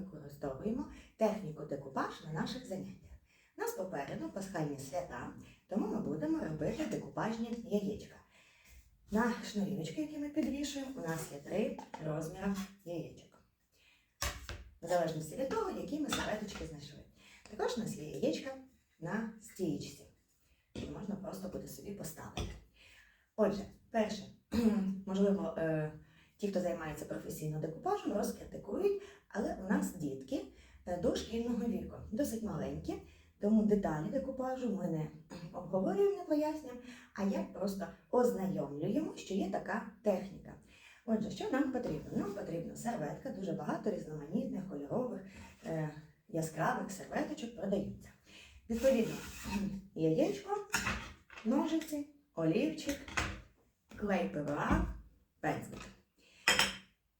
використовуємо техніку декупаж на наших заняттях. У нас попереду пасхальні свята, тому ми будемо робити декупажні яєчка. На шнурівочки, які ми підвішуємо, у нас є три розміри яєчок. В залежності від того, які ми серветочки знайшли. Також у нас є яєчка на стієчці. які Можна просто буде собі поставити. Отже, перше, можливо, е, ті, хто займається професійно декупажем, розкритикують, але у нас дітки е, до шкільного віку, досить маленькі, тому деталі декупажу ми не обговорюємо, не пояснюємо, а як просто ознайомлюємо, що є така техніка. Отже, що нам потрібно? Нам потрібна серветка, дуже багато різноманітних, кольорових, е, яскравих серветочок продаються. Відповідно, яєчко, ножиці, олівчик, клей ПВА, пензлик.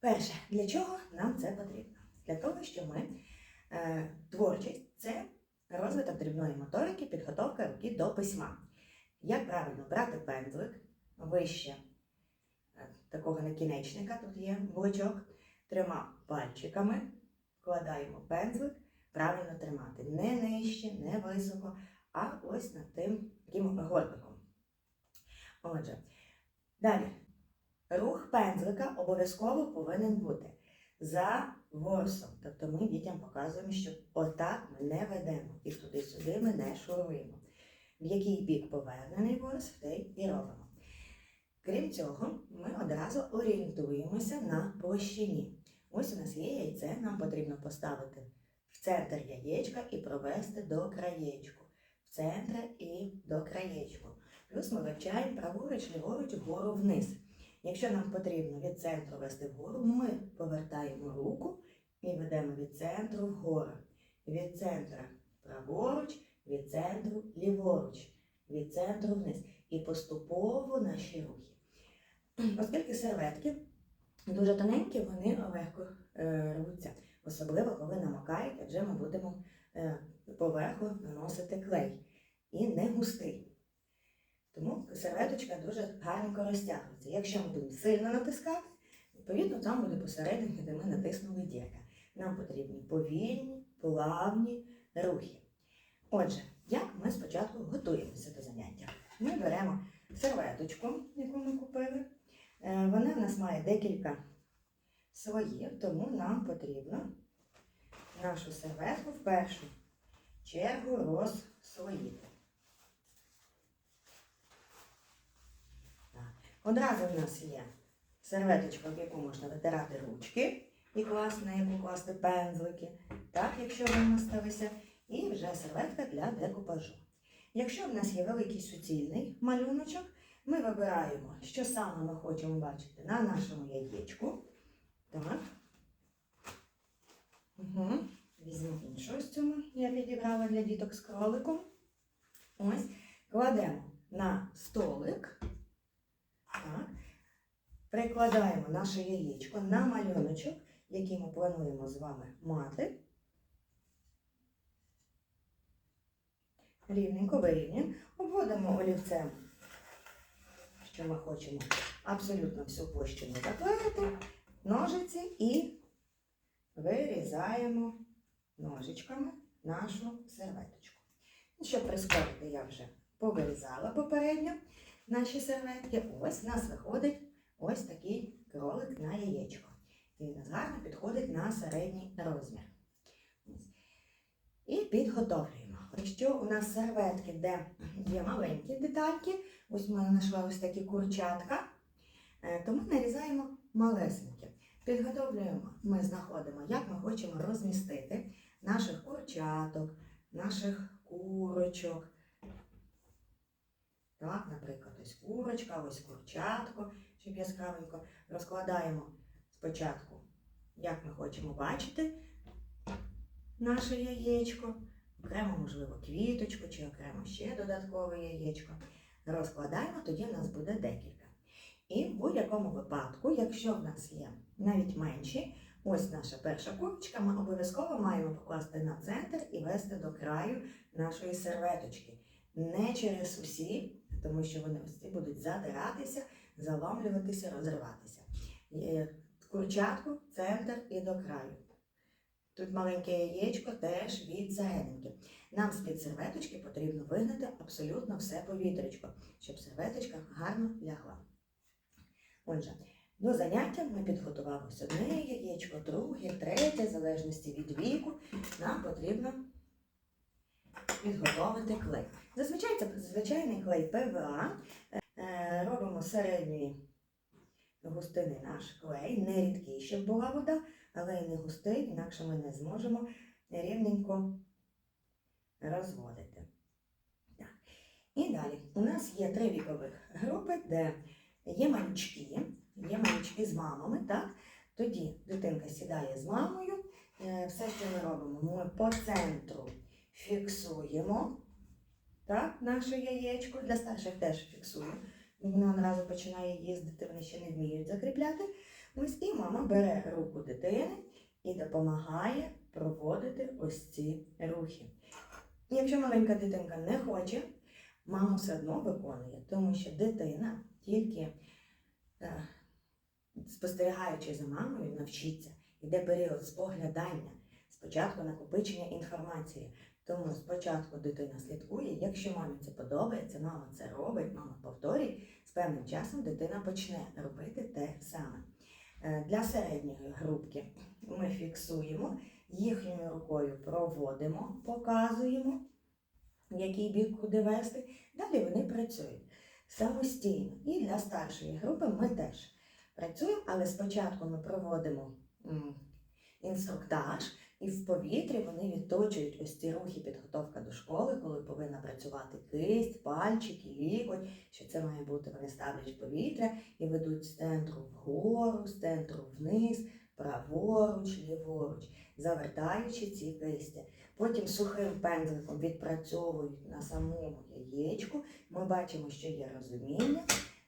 Перше, для чого нам це потрібно? Для того, що ми е, творчість це розвиток дрібної моторики, підготовка руки до письма. Як правильно брати пензлик вище е, такого накінечника, тут є блочок, трьома пальчиками вкладаємо пензлик, правильно тримати. Не нижче, не високо, а ось над тим таким горбиком. Отже, далі. Рух пензлика обов'язково повинен бути за ворсом. Тобто ми дітям показуємо, що отак ми не ведемо і туди-сюди ми не шуруємо. В який бік повернений ворс, в той і робимо. Крім цього, ми одразу орієнтуємося на площині. Ось у нас є яйце, нам потрібно поставити в центр яєчка і провести до краєчку. В центр і до краєчку. Плюс ми вивчаємо праворуч, ліворуч, вгору вниз. Якщо нам потрібно від центру вести вгору, ми повертаємо руку і ведемо від центру вгору. Від центра праворуч, від центру ліворуч, від центру вниз. І поступово наші рухи. Оскільки серветки дуже тоненькі, вони легко е, рвуться. Особливо, коли намокають, адже ми будемо е, поверху наносити клей. І не густий. Тому серветочка дуже гарненько розтягується. Якщо ми будемо сильно натискати, відповідно там буде посередині, де ми натиснули дірка. Нам потрібні повільні, плавні рухи. Отже, як ми спочатку готуємося до заняття? Ми беремо серветочку, яку ми купили. Е, Вона в нас має декілька слоїв, тому нам потрібно нашу серветку в першу чергу розслоїти. Одразу в нас є серветочка, в яку можна витирати ручки і класти, на яку класти пензлики, так, якщо вони осталися, і вже серветка для декупажу. Якщо в нас є великий суцільний малюночок, ми вибираємо, що саме ми хочемо бачити на нашому яєчку. Так. Угу. Візьму іншу ось цю я підібрала для діток з кроликом. Ось. Кладемо на столик. Так. Прикладаємо наше яєчко на малюночок, який ми плануємо з вами мати. Рівненько вирівнюємо. Обводимо олівцем, що ми хочемо абсолютно всю площину заклеїти, ножиці і вирізаємо ножичками нашу серветочку. Щоб прискорити, я вже повирізала попередньо наші серветки. Ось у нас виходить ось такий кролик на яєчко. І він гарно підходить на середній розмір. І підготовлюємо. Якщо у нас серветки, де є маленькі детальки, ось ми знайшли ось такі курчатка, е, то ми нарізаємо малесенькі. Підготовлюємо, ми знаходимо, як ми хочемо розмістити наших курчаток, наших курочок. Так, наприклад, ось курочка, ось курчатко, щоб яскравенько. Розкладаємо спочатку, як ми хочемо бачити наше яєчко, окремо, можливо, квіточку чи окремо ще додаткове яєчко. Розкладаємо, тоді в нас буде декілька. І в будь-якому випадку, якщо в нас є навіть менші, ось наша перша курочка, ми обов'язково маємо покласти на центр і вести до краю нашої серветочки. Не через усі, тому що вони ось будуть задиратися, заломлюватися, розриватися. Е, Курчатку, центр і до краю. Тут маленьке яєчко теж від серединки. Нам з-під серветочки потрібно вигнати абсолютно все повітрячко, щоб серветочка гарно лягла. Отже, до заняття ми підготували ось одне яєчко, друге, третє, в залежності від віку, нам потрібно підготовити клей. Зазвичай це звичайний клей ПВА. Е, Робимо середньої густини наш клей, не рідкий, щоб була вода, але й не густий, інакше ми не зможемо рівненько розводити. Так. І далі у нас є три вікових групи, де є малючки, є малючки з мамами. Так? Тоді дитинка сідає з мамою. Е, Все, що ми робимо, ми по центру фіксуємо так, наше яєчко. Для старших теж фіксуємо. Вона одразу починає їздити, вони ще не вміють закріпляти. Ось і мама бере руку дитини і допомагає проводити ось ці рухи. Якщо маленька дитинка не хоче, мама все одно виконує, тому що дитина тільки е, спостерігаючи за мамою, навчиться. Йде період споглядання, спочатку накопичення інформації. Тому спочатку дитина слідкує, якщо мамі це подобається, мама це робить, мама повторює, з певним часом дитина почне робити те саме. Е, Для середньої групки ми фіксуємо, їхньою рукою проводимо, показуємо, який бік куди вести. Далі вони працюють самостійно. І для старшої групи ми теж працюємо, але спочатку ми проводимо інструктаж, і в повітрі вони відточують ось ці рухи підготовка до школи, коли повинна працювати кисть, пальчики, лікоть, що це має бути, вони ставлять повітря і ведуть з центру вгору, з центру вниз, праворуч, ліворуч, завертаючи ці кисті. Потім сухим пензликом відпрацьовують на самому яєчку. Ми бачимо, що є розуміння.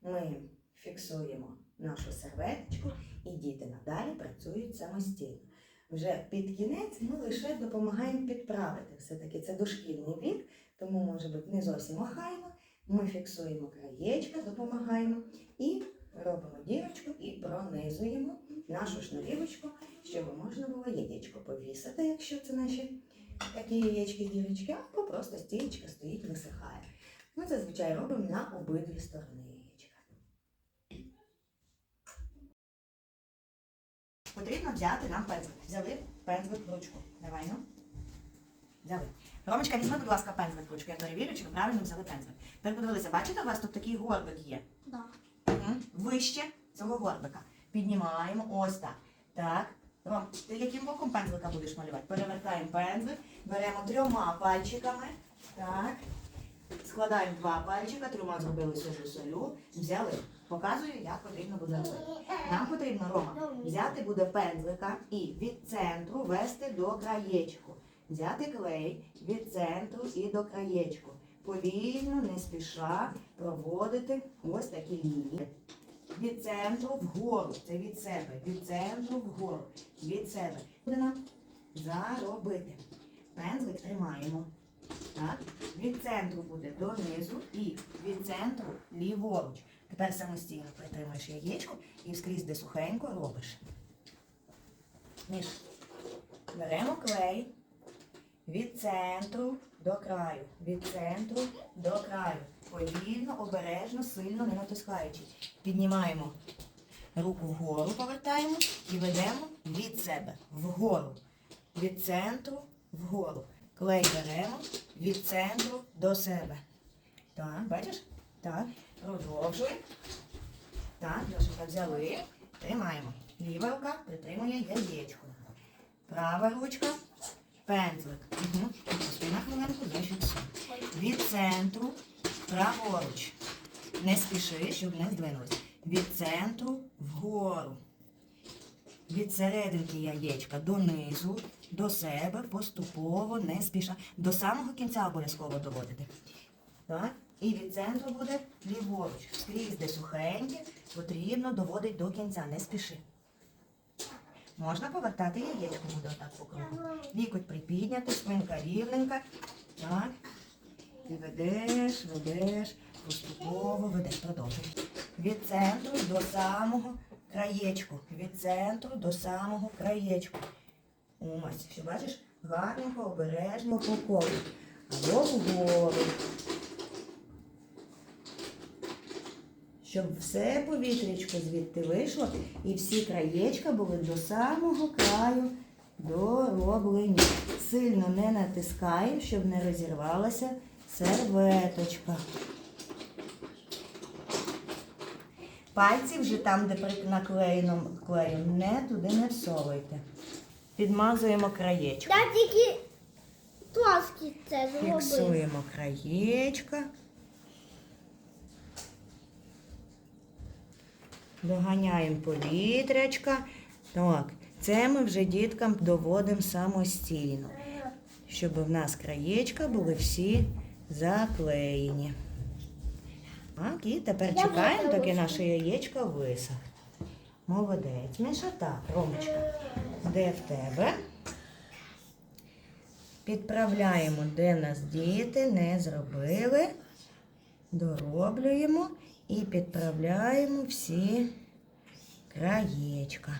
Ми фіксуємо нашу серветочку, і діти надалі працюють самостійно. Вже під кінець ми лише допомагаємо підправити. Все-таки це дошкільний вік, тому може бути не зовсім охайно. Ми фіксуємо краєчка, допомагаємо і робимо дірочку і пронизуємо нашу шнурівочку, щоб можна було яєчко повісити, якщо це наші такі яєчки-дірочки, або просто стілечка стоїть, висихає. Ми зазвичай робимо на обидві сторони яєчка. Потрібно взяти нам пензлик. Взяли пензлик в ручку. Давай ну. Взяли. Ромочка, візьми, будь ласка, пензлик в ручку. Я перевірю, чи ви правильно взяли пензлик. Тепер подивилися, бачите, у вас тут такий горбик є. Да. Вище цього горбика. Піднімаємо ось так. Так. Ром, ти яким боком пензлика будеш малювати? Перевертаємо пензлик, беремо трьома пальчиками. Так. Складаємо два пальчика, трьома зробили сожу солю, взяли. Показую, як потрібно буде робити. Нам потрібно, Рома, взяти буде пензлика і від центру вести до краєчку. Взяти клей від центру і до краєчку. Повільно, не спіша проводити ось такі лінії. Від центру вгору. Це від себе. Від центру вгору. Від себе. Буде нам заробити. Пензлик тримаємо. Так. Від центру буде донизу і від центру ліворуч. Тепер самостійно притримуєш яєчко і скрізь де сухенько робиш. Між. Беремо клей від центру до краю. Від центру до краю. Повільно, обережно, сильно не натискаючи. Піднімаємо руку вгору, повертаємо і ведемо від себе вгору. Від центру вгору. Клей беремо від центру до себе. Так, бачиш? Так. Продовжуй. Так, Льошенька, взяли. Тримаємо. Ліва рука притримує яєчко. Права ручка. Пензлик. Угу. На хвилинку. Від центру праворуч. Не спіши, щоб не здвинулось. Від центру вгору. Від серединки яєчка донизу, до себе, поступово, не спіша. До самого кінця обов'язково доводити. Так? І від центру буде ліворуч. Скрізь, де сухеньке, потрібно доводити до кінця, не спіши. Можна повертати яєчко буде отак по кругу. Лікоть припідняти, спинка рівненька. Так. І ведеш, ведеш, поступово ведеш, продовжуй. Від центру до самого краєчку. Від центру до самого краєчку. Ось, що бачиш, гарненько, обережно по колу. Або вгору. Щоб все повітрячко звідти вийшло і всі краєчка були до самого краю дороблені. Сильно не натискаємо, щоб не розірвалася серветочка. Пальці вже там, де наклеєно клеєм, не туди не всовуйте. Підмазуємо краєчко. Я тільки пласки це зробив. Фіксуємо краєчка. Доганяємо повітрячка. Так, це ми вже діткам доводимо самостійно, щоб в нас краєчка були всі заклеєні. Так, і тепер Я чекаємо, доки наше яєчко висохне. Молодець. Міша, так, Ромочка, де в тебе? Підправляємо, де нас діти не зробили. Дороблюємо і підправляємо всі краєчка.